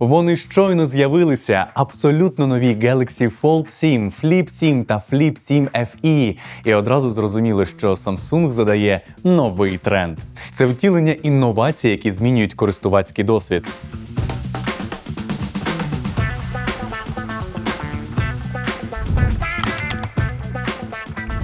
Вони щойно з'явилися абсолютно нові Galaxy Fold 7, Flip 7 та Flip 7 FE. І одразу зрозуміло, що Samsung задає новий тренд. Це втілення інновацій, які змінюють користувацький досвід.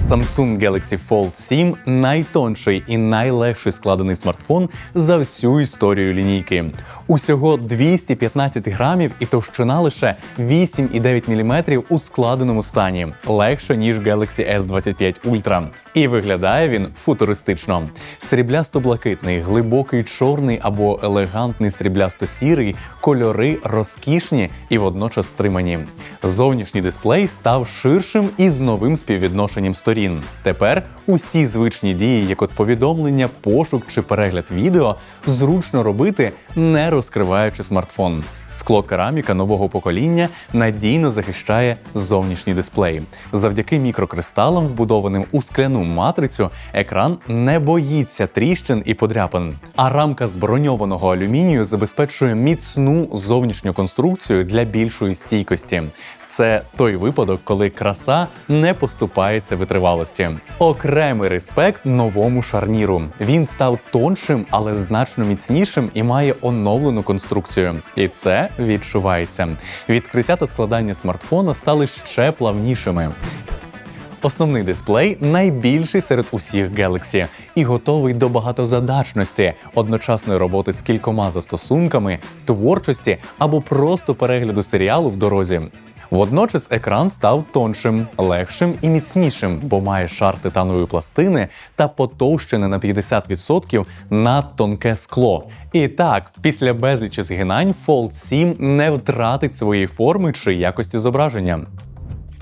Samsung Galaxy Fold 7 найтонший і найлегший складений смартфон за всю історію лінійки. Усього 215 грамів і товщина лише 8,9 мм у складеному стані, легше ніж Galaxy S25 Ultra. І виглядає він футуристично. Сріблясто-блакитний, глибокий чорний або елегантний сріблясто-сірий, кольори розкішні і водночас стримані. Зовнішній дисплей став ширшим і з новим співвідношенням сторін. Тепер усі звичні дії, як от повідомлення, пошук чи перегляд відео, зручно робити, не розкриваючи смартфон. Скло кераміка нового покоління надійно захищає зовнішні дисплеї. Завдяки мікрокристалам, вбудованим у скляну матрицю, екран не боїться тріщин і подряпин. А рамка з броньованого алюмінію забезпечує міцну зовнішню конструкцію для більшої стійкості. Це той випадок, коли краса не поступається витривалості. Окремий респект новому шарніру. Він став тоншим, але значно міцнішим і має оновлену конструкцію. І це відчувається. Відкриття та складання смартфона стали ще плавнішими. Основний дисплей найбільший серед усіх Galaxy і готовий до багатозадачності, одночасної роботи з кількома застосунками, творчості або просто перегляду серіалу в дорозі. Водночас екран став тоншим, легшим і міцнішим, бо має шар титанової пластини та потовщене на 50% надтонке скло. І так, після безлічі згинань Fold 7 не втратить своєї форми чи якості зображення.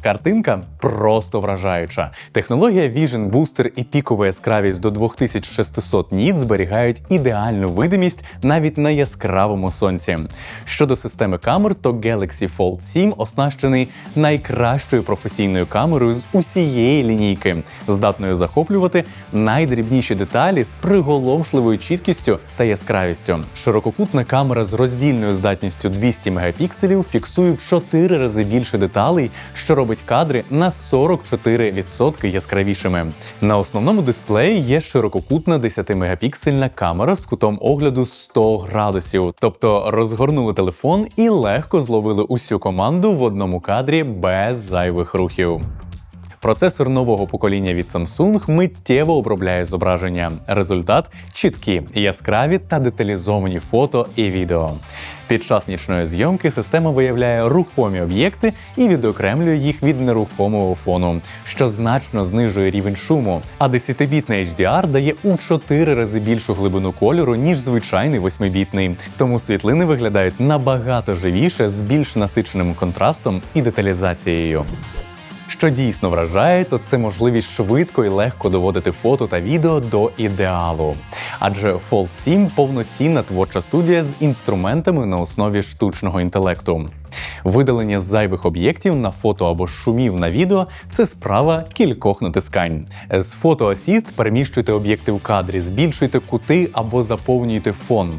Картинка просто вражаюча. Технологія Vision Booster і пікова яскравість до 2600 ніт зберігають ідеальну видимість навіть на яскравому сонці. Щодо системи камер, то Galaxy Fold 7 оснащений найкращою професійною камерою з усієї лінійки, здатною захоплювати найдрібніші деталі з приголомшливою чіткістю та яскравістю. Ширококутна камера з роздільною здатністю 200 мегапікселів фіксує в 4 рази більше деталей, що робить кадри на 44% яскравішими. На основному дисплеї є ширококутна 10-мегапіксельна камера з кутом огляду 100 градусів, тобто розгорнули телефон і легко зловили усю команду в одному кадрі без зайвих рухів. Процесор нового покоління від Samsung миттєво обробляє зображення. Результат чіткі, яскраві та деталізовані фото і відео. Під час нічної зйомки система виявляє рухомі об'єкти і відокремлює їх від нерухомого фону, що значно знижує рівень шуму. А 10-бітний HDR дає у 4 рази більшу глибину кольору, ніж звичайний 8-бітний. Тому світлини виглядають набагато живіше з більш насиченим контрастом і деталізацією. Що дійсно вражає, то це можливість швидко і легко доводити фото та відео до ідеалу. Адже Fold 7 повноцінна творча студія з інструментами на основі штучного інтелекту. Видалення зайвих об'єктів на фото або шумів на відео це справа кількох натискань. З Assist переміщуйте об'єкти в кадрі, збільшуйте кути або заповнюйте фон.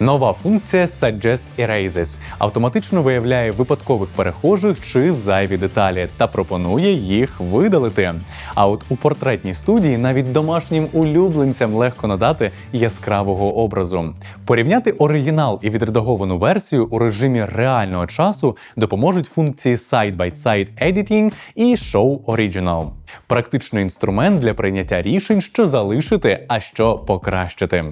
Нова функція Suggest Erases автоматично виявляє випадкових перехожих чи зайві деталі та пропонує їх видалити. А от у портретній студії навіть домашнім улюбленцям легко надати яскравого образу. Порівняти оригінал і відредаговану версію у режимі реального часу допоможуть функції Side-by-Side Editing і Show Original. Практичний інструмент для прийняття рішень, що залишити, а що покращити.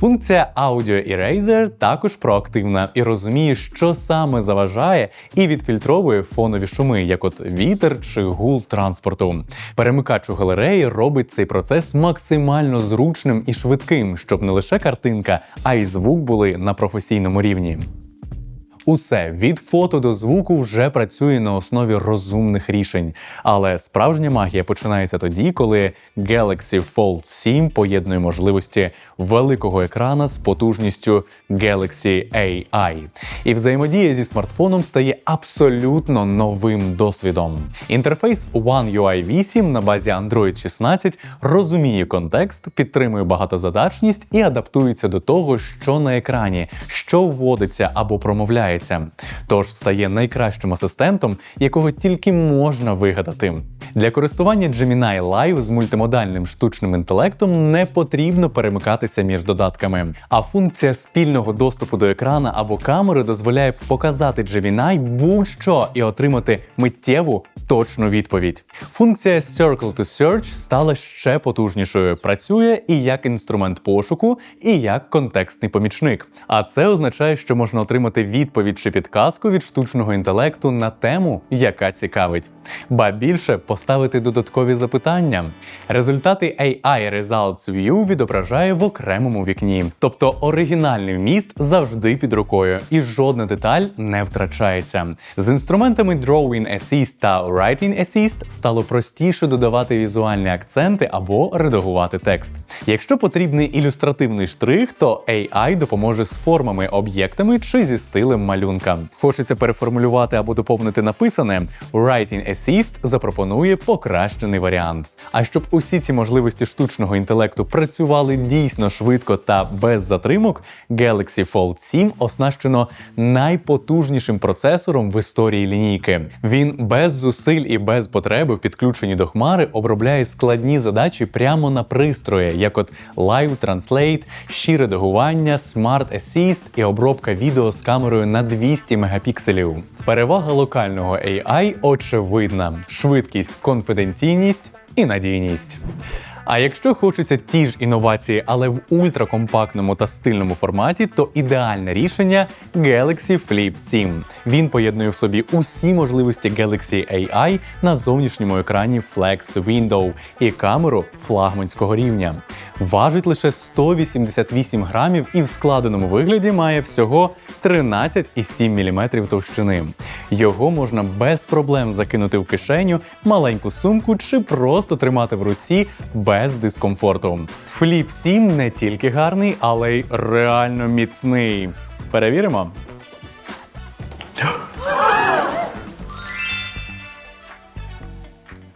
Функція Audio Eraser також проактивна і розуміє, що саме заважає, і відфільтровує фонові шуми, як от вітер чи гул транспорту. Перемикач у галереї робить цей процес максимально зручним і швидким, щоб не лише картинка, а й звук були на професійному рівні. Усе від фото до звуку вже працює на основі розумних рішень. Але справжня магія починається тоді, коли Galaxy Fold 7 поєднує можливості великого екрана з потужністю Galaxy AI. І взаємодія зі смартфоном стає абсолютно новим досвідом. Інтерфейс One UI 8 на базі Android 16 розуміє контекст, підтримує багатозадачність і адаптується до того, що на екрані, що вводиться або промовляється. Тож стає найкращим асистентом, якого тільки можна вигадати. Для користування Gemini Live з мультимодальним штучним інтелектом не потрібно перемикатися між додатками. А функція спільного доступу до екрана або камери дозволяє показати Gemini будь-що і отримати миттєву точну відповідь. Функція Circle to Search стала ще потужнішою. Працює і як інструмент пошуку, і як контекстний помічник. А це означає, що можна отримати відповідь чи підказку від штучного інтелекту на тему, яка цікавить. Ба більше поставити додаткові запитання. Результати AI Results View відображає в окремому вікні. Тобто оригінальний вміст завжди під рукою, і жодна деталь не втрачається. З інструментами Drawing Assist та Writing Assist стало простіше додавати візуальні акценти або редагувати текст. Якщо потрібний ілюстративний штрих, то AI допоможе з формами, об'єктами чи зі стилем малюнка. Хочеться переформулювати або доповнити написане, Writing Assist запропонує покращений варіант. А щоб усі ці можливості штучного інтелекту працювали дійсно швидко та без затримок, Galaxy Fold 7 оснащено найпотужнішим процесором в історії лінійки. Він без зусиль і без потреби в підключенні до хмари обробляє складні задачі прямо на пристрої, як от Live Translate, щире догування, Smart Assist і обробка відео з камерою на 200 мегапікселів. Перевага локального AI очевидна: швидкість, конфіденційність і надійність. А якщо хочеться ті ж інновації, але в ультракомпактному та стильному форматі, то ідеальне рішення Galaxy Flip 7. Він поєднує в собі усі можливості Galaxy AI на зовнішньому екрані Flex Window і камеру флагманського рівня. Важить лише 188 грамів і в складеному вигляді має всього 13,7 мм товщини. Його можна без проблем закинути в кишеню, маленьку сумку чи просто тримати в руці без дискомфорту. Flip 7 не тільки гарний, але й реально міцний. Перевіримо.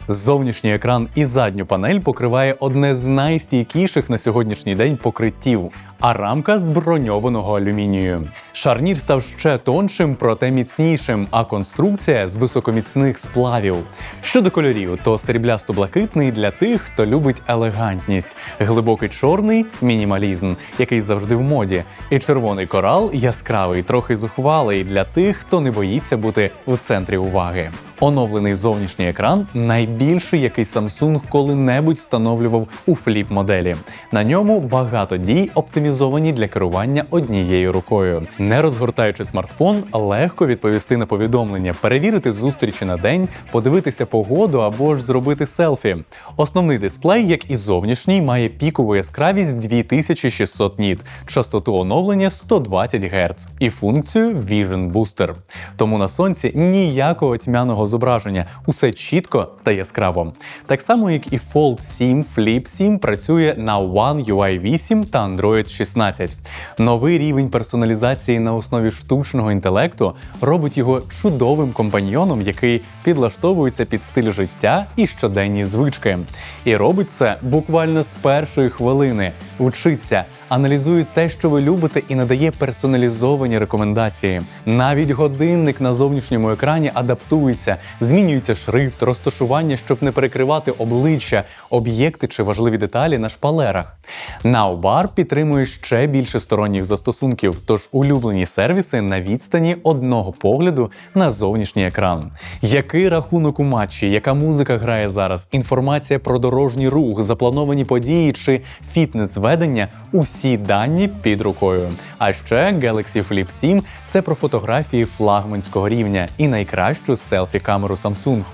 Зовнішній екран і задню панель покриває одне з найстійкіших на сьогоднішній день покриттів, а рамка з броньованого алюмінію. Шарнір став ще тоншим, проте міцнішим, а конструкція з високоміцних сплавів. Щодо кольорів, то сріблясто-блакитний для тих, хто любить елегантність, глибокий чорний мінімалізм, який завжди в моді, і червоний корал яскравий, трохи зухвалий для тих, хто не боїться бути в центрі уваги. Оновлений зовнішній екран найбільший, який Samsung коли-небудь встановлював у фліп моделі. На ньому багато дій оптимізовані для керування однією рукою. Не розгортаючи смартфон, легко відповісти на повідомлення, перевірити зустрічі на день, подивитися погоду або ж зробити селфі. Основний дисплей, як і зовнішній, має пікову яскравість 2600 ніт, частоту оновлення 120 Гц і функцію Vision Booster. Тому на сонці ніякого тьмяного зображення, усе чітко та яскраво. Так само, як і Fold 7 Flip 7 працює на One UI 8 та Android 16. Новий рівень персоналізації на основі штучного інтелекту робить його чудовим компаньйоном, який підлаштовується під стиль життя і щоденні звички. І робить це буквально з першої хвилини. Учиться, аналізує те, що ви любите, і надає персоналізовані рекомендації. Навіть годинник на зовнішньому екрані адаптується, змінюється шрифт, розташування, щоб не перекривати обличчя, об'єкти чи важливі деталі на шпалерах. Nowbar підтримує ще більше сторонніх застосунків, тож улюблені сервіси на відстані одного погляду на зовнішній екран. Який рахунок у матчі, яка музика грає зараз, інформація про дорожній рух, заплановані події чи фітнес-зведення усі дані під рукою. А ще Galaxy Flip 7 це про фотографії флагманського рівня і найкращу селфі-камеру Samsung.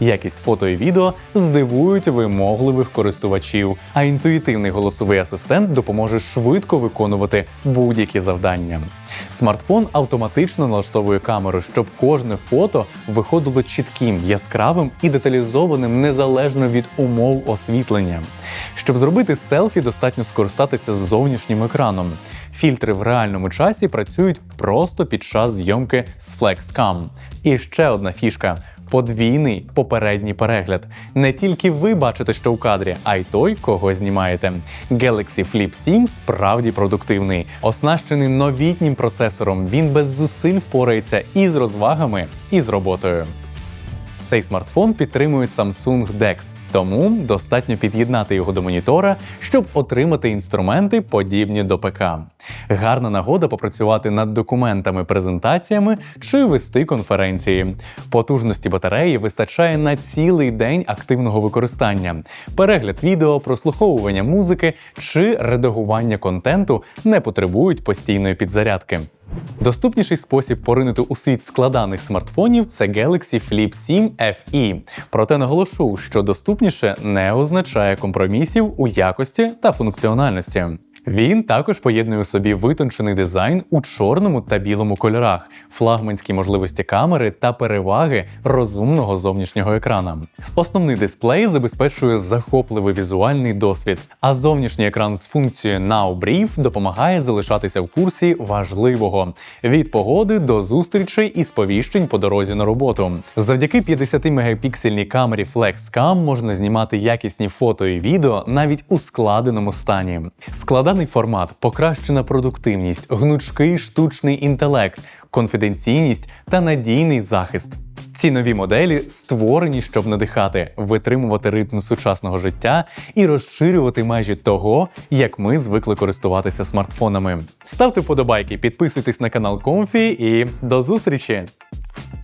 Якість фото і відео здивують вимогливих користувачів, а інтуїтивний голосовий асистент допоможе швидко виконувати будь-які завдання. Смартфон автоматично налаштовує камеру, щоб кожне фото виходило чітким, яскравим і деталізованим незалежно від умов освітлення. Щоб зробити селфі, достатньо скористатися зовнішнім екраном. Фільтри в реальному часі працюють просто під час зйомки з FlexCam. І ще одна фішка. Подвійний попередній перегляд. Не тільки ви бачите, що у кадрі, а й той, кого знімаєте. Galaxy Flip 7 справді продуктивний. Оснащений новітнім процесором, він без зусиль впорається і з розвагами, і з роботою. Цей смартфон підтримує Samsung DeX, тому достатньо під'єднати його до монітора, щоб отримати інструменти, подібні до ПК. Гарна нагода попрацювати над документами, презентаціями чи вести конференції. Потужності батареї вистачає на цілий день активного використання. Перегляд відео, прослуховування музики чи редагування контенту не потребують постійної підзарядки. Доступніший спосіб поринути у світ складаних смартфонів це Galaxy Flip 7 FE. Проте наголошу, що доступніше не означає компромісів у якості та функціональності. Він також поєднує у собі витончений дизайн у чорному та білому кольорах, флагманські можливості камери та переваги розумного зовнішнього екрана. Основний дисплей забезпечує захопливий візуальний досвід, а зовнішній екран з функцією Now Brief допомагає залишатися в курсі важливого від погоди до зустрічей і сповіщень по дорозі на роботу. Завдяки 50-мегапіксельній камері FlexCam можна знімати якісні фото і відео навіть у складеному стані. Складаний формат, покращена продуктивність, гнучкий штучний інтелект, конфіденційність та надійний захист. Ці нові моделі створені, щоб надихати, витримувати ритм сучасного життя і розширювати межі того, як ми звикли користуватися смартфонами. Ставте вподобайки, підписуйтесь на канал Комфі і до зустрічі!